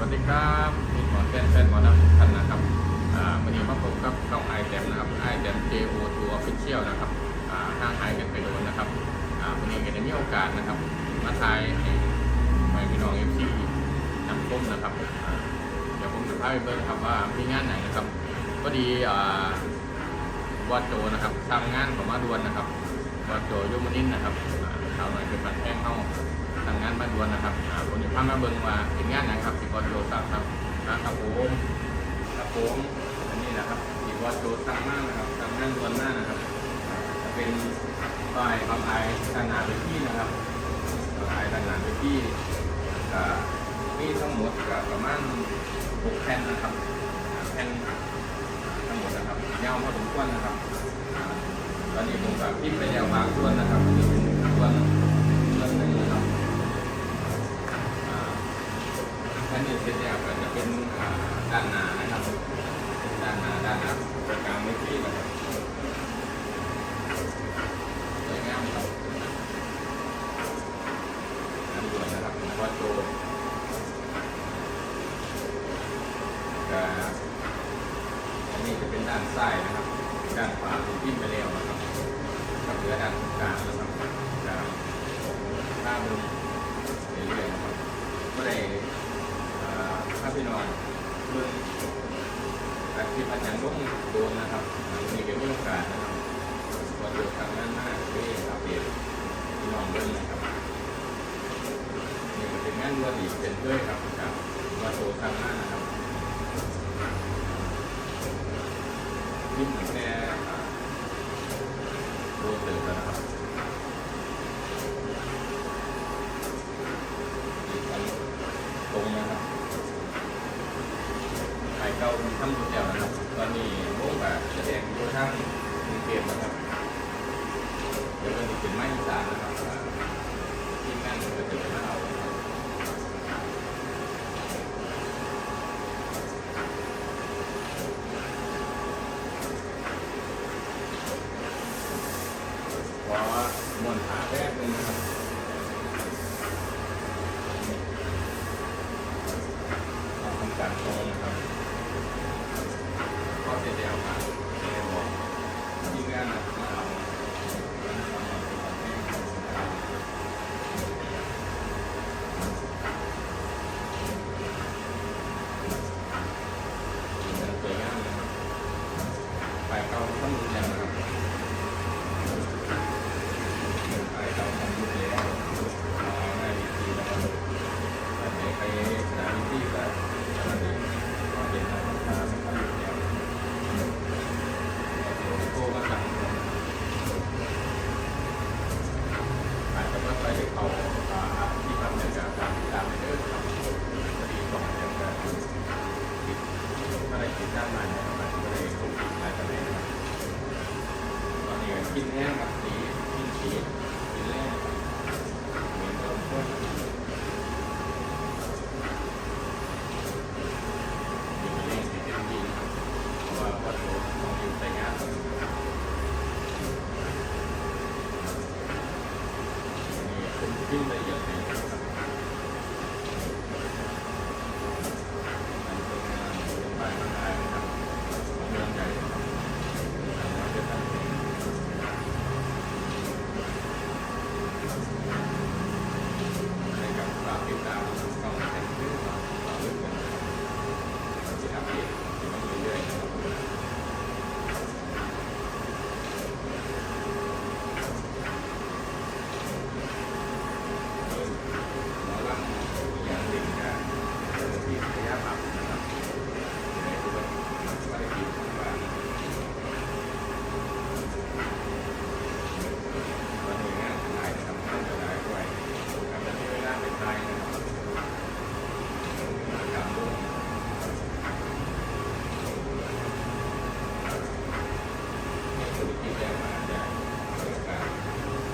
วัสดีครับมีหมอแฟนแฟนหมอนักท่านนะครับวันนี้มาพบกับช่องไอแดมนะครับไอแดม JO2 Official นะครับห้างหายกันไปโดนนะครับวันนี้ก็ได้มีโอกาสนะครับ มาทายให้ให้พี่น้องเอฟซีนำต้มนะครับเดี๋ยวผมจะพาไปเบิ่งครับว่ามีงานไหนนะครับก็ดีวอดโจนะครับทำงานของมาดวนนะครับวอดโจยุมนินนะครับอ่าชาวหน่เป็นบัตรแท่งเข้า ทางงานบ้านดวนนะครับอ่าผมจะพามาเบิ่งว่าเป็นงานไหนครับที่วอดโจสั่งครับนะครับผมครับผมอันนี้นะครับที่วอดโจสั่งมากนะครับสั่งงานดวนมากนะครับจะเป็นป้ายบางไอขนาดไปที่นะครับบางไอขนาดไปที่ก็มีทั้งหมดก็ประมาณหกแผ่นนะครับแผ่นทั้งหมดนะครับยาวพอสมควรนะครับตอนนี้ผมก็พิมพ์ไปแล้วบางส่วนนะครับอันนี้เป็นส่วน นนี้เป็นแนวก็จะเป็นด้านหน้านะครับด้านหน้าด้านหน้าตรงกางไม่ที่นะครับสวยงามครับอันด่วนนะครับวัดโจก็อันนี้จะเป็นด้านซ้ายนะครับ ด้านขวาถูกพิมพ์ไปแล้วนะครับก็เหลือด้านตรงกลางนะครับจะข้ามลงเรื่อยๆนะครับก็ได้ อพาพี่น้องเบิ่งอาชีพอาจารย์รุ่งโดนนะครับมีเกี่ยวกับโอกาสนะครับวันเดียวกันนั้นมาเป้อัปเดตพี่น้องเบิ่งนะครับนี่เป็นงานวันดีเป็นด้วยครับกับวัดโตทางหน้านะครับยิ่งแค่อ่าโดนตื่นแล้วนะครับ ตรงนะครับไปเก้า ทำบุญแล้วนะครับตอนนี้วงแบบแสดงอยู่ทางกรุงเทพนะครับเดี๋ยวเราจะเป็นไม้อีสานนะครับที่งานมันจะเป็นไมาเอานะครับขอมวนหาแรกเลยนะครับ ทำการตรงนะครับก็จะเดียวมาเดียวบอกที่งานนะมาเอาสวยงามนะครับไปเก่าต้องดูแลนะครับไปเก่าต้องดูแลเอาง่ายดีนะครับ อันนี้ไปสถานที่แบบอันนี้ก็เป็นทางทางทางแนวโก้ก็สั่งอาจจะว่าไปเขาที่ทำในการตามตามในเรื่องครับพอดีก่อนจะจะติดอะไรติดด้านในนะครับก็เลยถูกหลายประเด็นครับตอนนี้กินแห้งกับสีกินสีกินแรกเหมือนเริ่มต้น อยู่ในเรื่องที่เป็นจริงครับเพราะว่าวัตถุต้องอยู่ในงานครับ นี่เป็นขึ้นละเอียดเลยนะครับอันเป็นงานเป็นบ้านบางรายนะครับของเมืองใหญ่นะครับทางวัดจะตั้งเป็นในการฝากติดตามกองแต่งเรื่องต่อเรื่องกันนะครับ เราจะอัปเดตเรื่อยๆนะครับหมอลำอย่างหนึ่งนะที่ระยะต่ำนะครับในตัววัตถุดิบว่าวันนี้งานทนายนะครับงานทนายด้วยการเป็นเวลาเป็นไทยนะครับการดู ในธุรกิจแรงมาจากเรื่องการ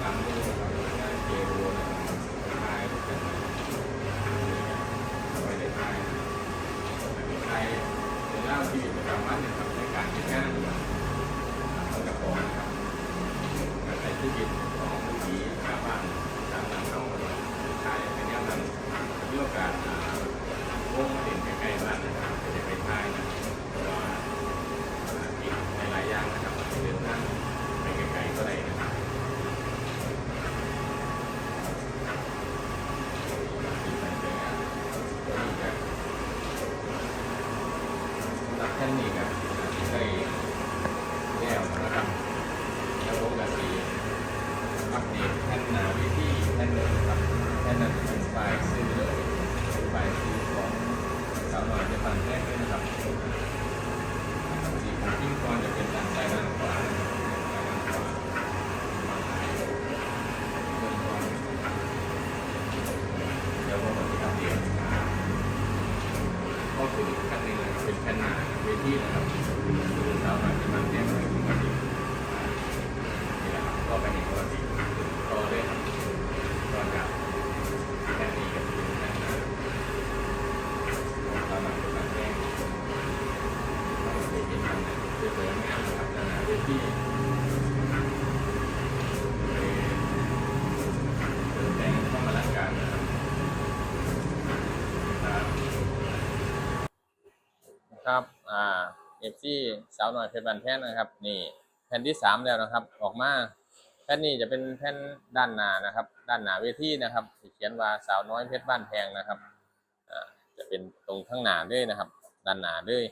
ทำมือนะครับงานเจโรนะครับทายเป็นเอาไว้ในไทยไทยเป็นเล่าที่ประจำวันนะครับในการที่งานของกระป๋องนะครับการใช้ธุรกิจของผู้หญิงชาวบ้านตา มนำเข้าไทยเป็นแนวนั้นมีโอกาสพบงเด่นใกล้ๆบ้านนะครับจะไปท้ายนะเพราะว่ามีหลายๆอย่างนะครับเดินทางไปไกลๆก็ได้นะครับรับแค่นี้ครับได้แล้วนะครับแล้วผมก็สีอัปเดตแท่นหนาวิธีแท่นหนึ่งครับแท่นนั้นเป็นไฟล์ซื้อเลยเป็นไฟล์ซื้อของสาวหน่อยจะฟังแรกเลยนะครับสีของพิ้งกรจะเป็นด้านซ้ายด้านขวานะครับเดี๋ยวผมจะอัปเดตก็คือขั้นหนึ่งนะครับเป็นแท่นหนาเวทีนะครับสาวหน่อยจะฟังแรกเลยปกติ นี่แหละครับก็เป็นอีกปกติก็เลยครับก็จะแค่นี้กับที่นั่นนะเราหลังจากนั้นแจ้งเราจะเป็นยังไงเสริมงานนะครับขณะที่เติมแต่งเข้ามาลังการนะครับ ครับอ่าเอฟซีสาวหน่อยเพชรบันแท่นนะครับ นี่แผ่นที่สามแล้วนะครับ ออกมาแผ่นนี้จะเป็นแผ่นด้านหน้านะครับ ด้านหน้าเวทีนะครับเขียนว่าสาวน้อยเพชรบ้านแพงนะครับอ่าจะเป็นตรงข้างหน้าด้วยนะครับ ด้านหน้าด้วย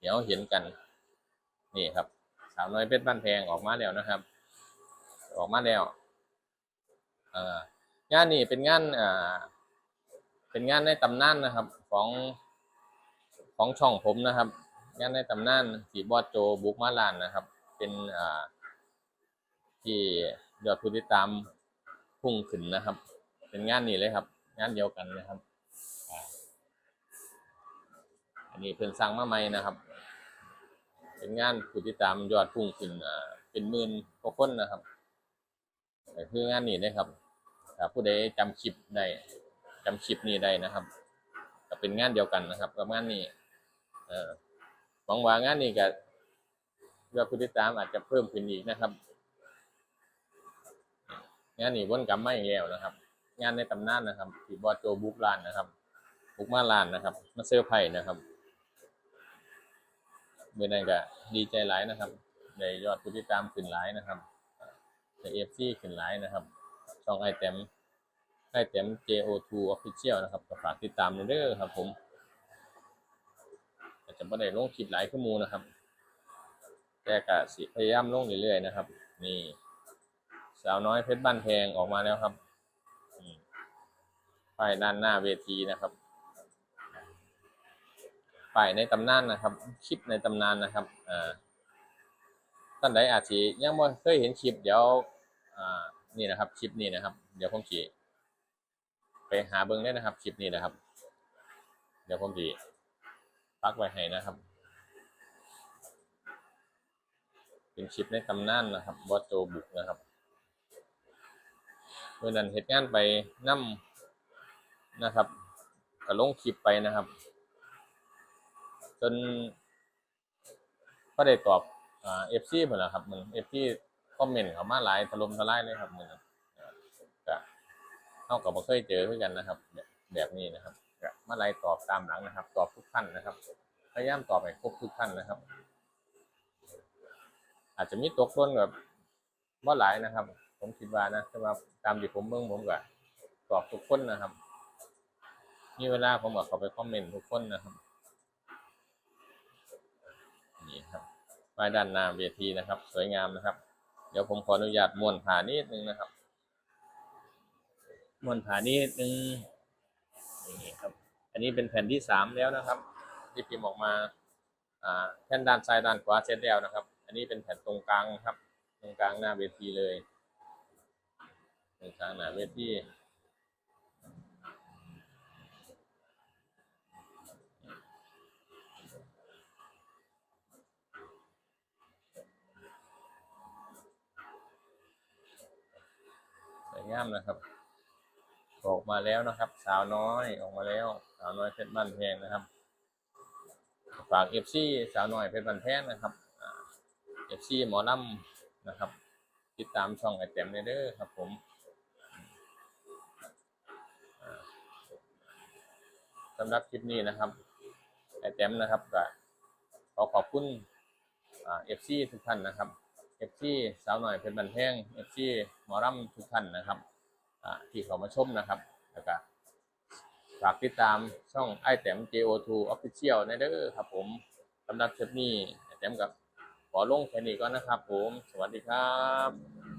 เดี๋ยวเห็นกัน นี่ครับ สาวน้อยเพชรบ้านแพงออกมาแล้วนะครับ ออกมาแล้วอ่องานนี้เป็นงานอ่าเป็นงานในตำนานนะครับของ ของช่องผมนะครับ งานในตำนานสีบอดโจบุกมาลานนะครับ เป็นอ่าที่ยอดผู้ติดตามพุ่งขึ้นนะครับ เป็นงานนี้เลยครับ งานเดียวกันนะครับอันนี้เพิ่นสร้างมาใหม่นะครับ เป็นงานผู้ติดตามยอดพุ่งขึ้นอ่าเป็นหมื่นกว่าคนนะครับคืองานนี้นะครับถ้าผู้ใดจำคลิปได้จำคลิปนี้ได้นะครับก็เป็นงานเดียวกันนะครับ กับงานนี้ เออหวังว่างานนี้ก็ยอดผู้ติดตามอาจจะเพิ่มขึ้นอีกนะครับ งานนี้วนกลับมาอีกแล้วนะครับ งานในตำนานนะครับที่บอสโจบุกลานนะครับบุกมาลานนะครับ มาเซอร์ไพรส์นะครับเมื่อนั้นก็ดีใจหลายนะครับในยอดผู้ติดตามขึ้นหลายนะครับในเอฟซีขึ้นหลายนะครับ ช่องไอเต็มไอเต็ม JO2 Official นะครับก็ฝากติดตามด้วยเด้อครับผม อาจจะไม่ได้ลงคลิปหลายชั่วโมงนะครับ แต่ก็สิพยายามลงเรื่อยๆนะครับ นี่ สาวน้อยเพชรบ้านแพงออกมาแล้วครับป้ายด้านหน้าเวทีนะครับป้ายในตำนานนะครับ คลิปในตำนานนะครับอ่าท่านใดอาจจะยังไม่เคยเห็นคลิปเดี๋ยวอ่านี่นะครับคลิปนี้นะครับ เดี๋ยวผมจะไปหาเบิ้งได้นะครับ คลิปนี้นะครับ เดี๋ยวผมจะ ปักไว้ให้นะครับ เป็นคลิปในตำนานนะครับบอสโจบุกนะครับเมื่อนั้นเหตุงานไปนั่มนะครับก็ลงคลิปไปนะครับ จนก็ได้ตอบอ่าเอฟซีหมดแล้วครับมันเอฟซีคอมเมนต์เข้ามาหลายถล่มทลายเลยครับมันก็เท่ากับบ่เคยเจอด้วยกันนะครับ แบบนี้นะครับ มาไล่ตอบตามหลังนะครับ ตอบทุกท่านนะครับ พยายามตอบให้ครบทุกท่านนะครับ อาจจะมีตกหล่นแบบว่าหลายนะครับ ผมคิดว่านะแต่ว่าตามที่ผมเบิ่งผมก็ตอบทุกคนนะครับ มีเวลาผมก็เข้าไปคอมเมนต์ทุกคนนะครับนี่ครับป้ายด้านหน้าเวทีนะครับ สวยงามนะครับ เดี๋ยวผมขออนุญาตม้วนผ่านิดนึงนะครับม้วนผ่านิดนึง อันนี้เป็นแผ่นที่สามแล้วนะครับที่พิมพ์ออกมาแผ่นด้านซ้ายด้านขวาเสร็จแล้วนะครับ อันนี้เป็นแผ่นตรงกลางครับ ตรงกลางหน้าเวทีเลยตรงกลางหน้าเวทีสวยงามนะครับ มาแล้วนะครับ สาวน้อยออกมาแล้ว สาวน้อยเพชรบ้านแพงนะครับ ฝากเอฟซีสาวน้อยเพชรบ้านแพงนะครับเอฟซีหมอลำนะครับ ติดตามช่องไอเต็มเด้อครับผมสำหรับคลิปนี้นะครับไอแต้มนะครับก็ขอขอบคุณเอฟซีทุกท่านนะครับเอฟซีสาวหน่อยเป็นบันแพงเอฟซีหมอรัมทุกท่านนะครับที่เข้ามาชมนะครับ แล้วก็ฝากติดตามช่องไอแต้ม JO2 Official ในเด้อครับผมสำหรับเทปนี้ไอแต้มกับขอลงแค่นี้ก่อนนะครับผม สวัสดีครับ